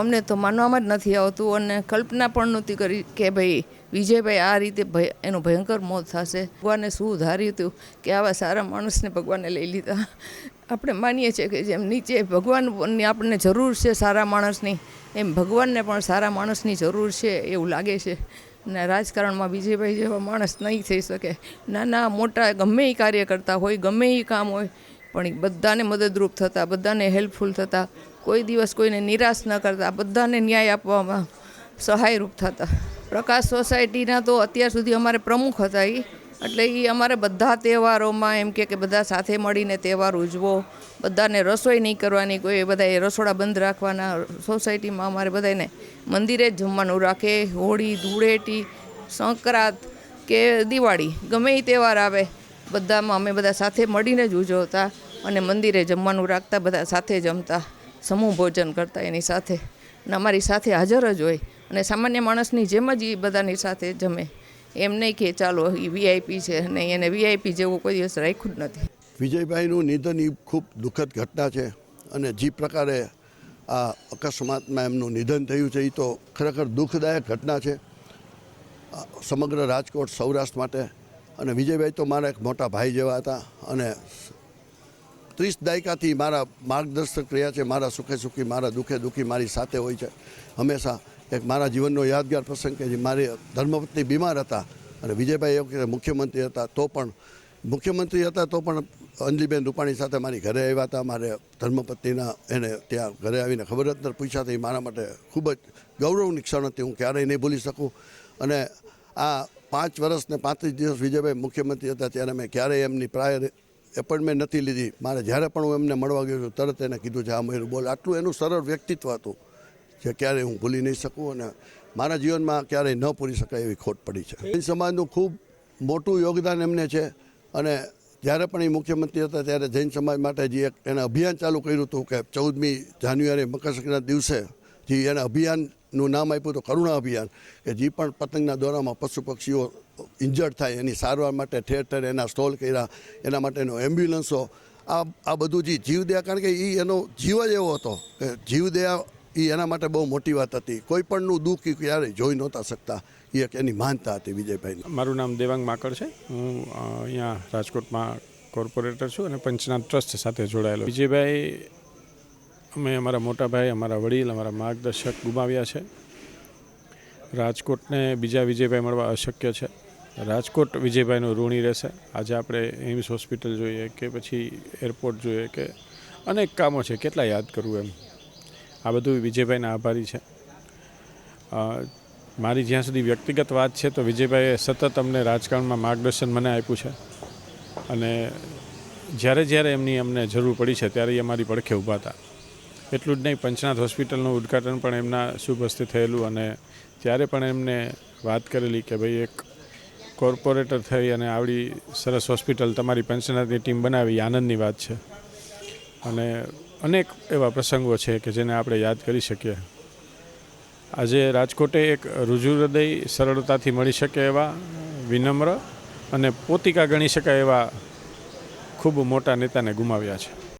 અમને તો માનવામાં જ નથી આવતું અને કલ્પના પણ નહોતી કરી કે ભાઈ વિજયભાઈ આ રીતે ભય, એનું ભયંકર મોત થશે. ભગવાને શું ધાર્યું હતું કે આવા સારા માણસને ભગવાને લઈ લીધા. આપણે માનીએ છીએ કે જેમ નીચે ભગવાનની આપણને જરૂર છે સારા માણસની, એમ ભગવાનને પણ સારા માણસની જરૂર છે એવું લાગે છે. અને રાજકારણમાં વિજયભાઈ જેવા માણસ નહીં થઈ શકે. નાના, મોટા, ગમે એ કાર્ય કરતા હોય, ગમે એ કામ હોય, પણ બધાને મદદરૂપ થતા, બધાને હેલ્પફુલ થતા. કોઈ દિવસ કોઈને નિરાશ ન કરતા, બધાને ન્યાય આપવામાં સહાયરૂપ થતા. પ્રકાશ સોસાયટીના તો અત્યાર સુધી અમારે પ્રમુખ હતા એ એટલે એ અમારે બધા તહેવારોમાં એમ કે બધા સાથે મળીને તહેવાર ઉજવો, બધાને રસોઈ નહીં કરવાની કોઈ, બધાએ રસોડા બંધ રાખવાના, સોસાયટીમાં અમારે બધાને મંદિરે જ જમવાનું રાખે, હોળી, ધૂળેટી, સંક્રાંત કે દિવાળી, ગમે એ તહેવાર આવે, બધામાં અમે બધા સાથે મળીને જ ઉજવતા અને મંદિરે જમવાનું રાખતા, બધા સાથે જમતા. સમૂહ ભોજન કરતા એની સાથે અને અમારી સાથે હાજર જ હોય. અને સામાન્ય માણસની જેમ જ એ બધાની સાથે જમે. એમ નહીં કે ચાલો, એ વીઆઈપી છે નહીં એને વીઆઈપી જેવું કોઈ દિવસ રાખ્યું જ નથી. વિજયભાઈનું નિધન એ ખૂબ દુઃખદ ઘટના છે અને જે પ્રકારે આ અકસ્માતમાં એમનું નિધન થયું છે, એ તો ખરેખર દુઃખદાયક ઘટના છે. સમગ્ર રાજકોટ સૌરાષ્ટ્ર માટે. અને વિજયભાઈ તો મારા એક મોટા ભાઈ જેવા હતા અને ત્રીસ દાયકાથી મારા માર્ગદર્શક રહ્યા છે, મારા સુખે સુખી, મારા દુઃખે દુઃખી, મારી સાથે હોય છે. હંમેશા એક મારા જીવનનો યાદગાર પ્રસંગ કે જે મારી ધર્મપત્ની બીમાર હતા અને વિજયભાઈ એવું મુખ્યમંત્રી હતા તો પણ, મુખ્યમંત્રી હતા તો પણ અંજલીબેન રૂપાણી સાથે મારી ઘરે આવ્યા હતા. મારે ધર્મપત્નીના એને ત્યાં ઘરે આવીને ખબર નથી પૂછ્યા હતી. મારા માટે ખૂબ જ ગૌરવની ક્ષણ હતી. હું ક્યારેય નહીં ભૂલી શકું. અને આ પાંચ વર્ષ ને પાંત્રીસ દિવસ વિજયભાઈ મુખ્યમંત્રી હતા ત્યારે મેં ક્યારેય એમની પ્રાયર એપોઇન્ટમેન્ટ નથી લીધી. મારે જ્યારે પણ હું એમને મળવા ગયો છું, તરત એને કીધું છે, આ મહિનું બોલ. આટલું એનું સરળ વ્યક્તિત્વ હતું જે ક્યારેય હું ભૂલી નહીં શકું અને મારા જીવનમાં ક્યારેય ન પૂરી શકાય એવી ખોટ પડી છે. જૈન સમાજનું ખૂબ મોટું યોગદાન એમને છે અને જ્યારે પણ એ મુખ્યમંત્રી હતા ત્યારે જૈન સમાજ માટે જે એક એને અભિયાન ચાલુ કર્યું હતું કે ચૌદમી જાન્યુઆરી મકર સંક્રાંતિ દિવસે જે એને અભિયાનનું નામ આપ્યું હતું, કરુણા અભિયાન, કે જે પણ પતંગના દોરામાં પશુ પક્ષીઓ ઇન્જર્ડ થાય, એની સારવાર માટે ઠેર ઠેર એના સ્ટોલ કર્યા, એના માટેનો એમ્બ્યુલન્સો આ આ બધું જે જીવદયા કારણ કે એ એનો જીવ જ એવો હતો, કે જીવદયા એ એના માટે બહુ મોટી વાત હતી. કોઈ પણનું દુઃખ એ ક્યારેય જોઈ નહોતા શકતા એ એક એની માનતા હતી વિજયભાઈ મારું નામ દેવાંગ માકડ છે. હું અહીંયા રાજકોટમાં કોર્પોરેટર છું અને પંચનાથ ટ્રસ્ટ સાથે જોડાયેલો. વિજયભાઈ અમે અમારા મોટા ભાઈ, અમારા વડીલ, અમારા માર્ગદર્શક ગુમાવ્યા છે. રાજકોટને બીજા વિજયભાઈ મળવા અશક્ય છે. રાજકોટ વિજયભાઈનું ઋણી રહેશે. આજે આપણે એમ્સ હોસ્પિટલ જોઈએ કે પછી એરપોર્ટ જોઈએ કે અનેક કામો છે. કેટલા યાદ કરવું એમ. આ બધું વિજયભાઈના આભારી છે. મારી જ્યાં સુધી વ્યક્તિગત વાત છે તો વિજયભાઈએ સતત અમને રાજકારણમાં માર્ગદર્શન મને આપ્યું છે. અને જ્યારે જ્યારે એમની અમને જરૂર પડી છે, ત્યારે એ અમારી પડખે ઊભા હતા. એટલું જ નહીં, પંચનાથ હોસ્પિટલનું ઉદ્ઘાટન પણ એમના શુભ હસ્તે થયેલું અને ત્યારે પણ એમને વાત કરેલી કે ભાઈ એક કોર્પોરેટર થઈ અને આવડી સરસ હોસ્પિટલ તમારી પંચનાથની ટીમ બનાવી આનંદની વાત છે. અને અનેક એવા પ્રસંગો છે કે જેને આપણે યાદ કરી શકીએ. આજે રાજકોટે એક રુજુ હૃદય સરળતાથી મળી શકે એવા વિનમ્ર અને પોતિકા ગણી શકાય એવા ખૂબ મોટા નેતાને ગુમાવ્યા છે.